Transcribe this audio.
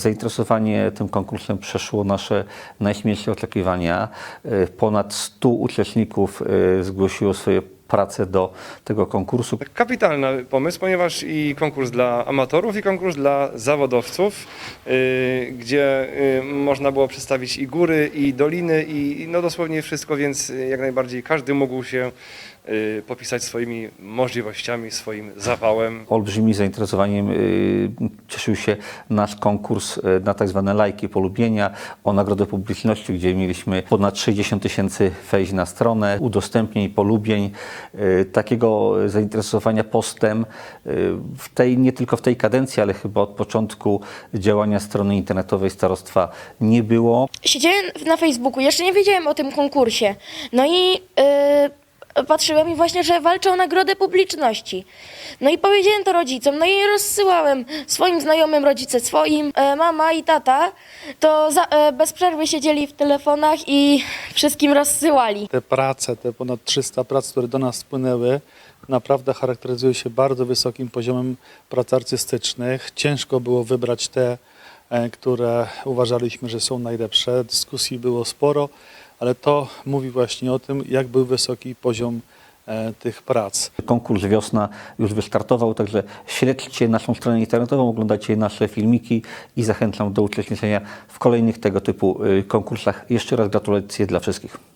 Zainteresowanie tym konkursem przeszło nasze najśmielsze oczekiwania. E, Ponad 100 uczestników e, zgłosiło swoje prace do tego konkursu. Kapitalny pomysł, ponieważ i konkurs dla amatorów, i konkurs dla zawodowców, yy, gdzie yy, można było przedstawić i góry, i doliny, i no dosłownie wszystko, więc jak najbardziej każdy mógł się yy, popisać swoimi możliwościami, swoim zapałem. Olbrzymim zainteresowaniem y, cieszył się nasz konkurs y, na tak zwane lajki polubienia o nagrodę publiczności, gdzie mieliśmy ponad 60 tysięcy wejść na stronę, udostępnień, polubień, y, takiego zainteresowania postem y, w tej, nie tylko w tej kadencji, ale chyba od początku działania strony internetowej starostwa nie było. Siedziałem na Facebooku, jeszcze nie wiedziałem o tym konkursie. No i yy, patrzyłem i właśnie, że walczą o nagrodę publiczności. No i powiedziałem to rodzicom, no i rozsyłałem swoim znajomym, rodzice swoim, e, mama i tata, to za, e, bez przerwy siedzieli w telefonach i wszystkim rozsyłali. Te prace, te ponad 300 prac, które do nas spłynęły, naprawdę charakteryzują się bardzo wysokim poziomem prac artystycznych. Ciężko było wybrać te, e, które uważaliśmy, że są najlepsze. Dyskusji było sporo, ale to mówi właśnie o tym, jak był wysoki poziom e, tych prac. Konkurs Wiosna już wystartował, także śledźcie naszą stronę internetową, oglądajcie nasze filmiki i zachęcam do uczestniczenia w kolejnych tego typu y, konkursach. Jeszcze raz gratulacje dla wszystkich.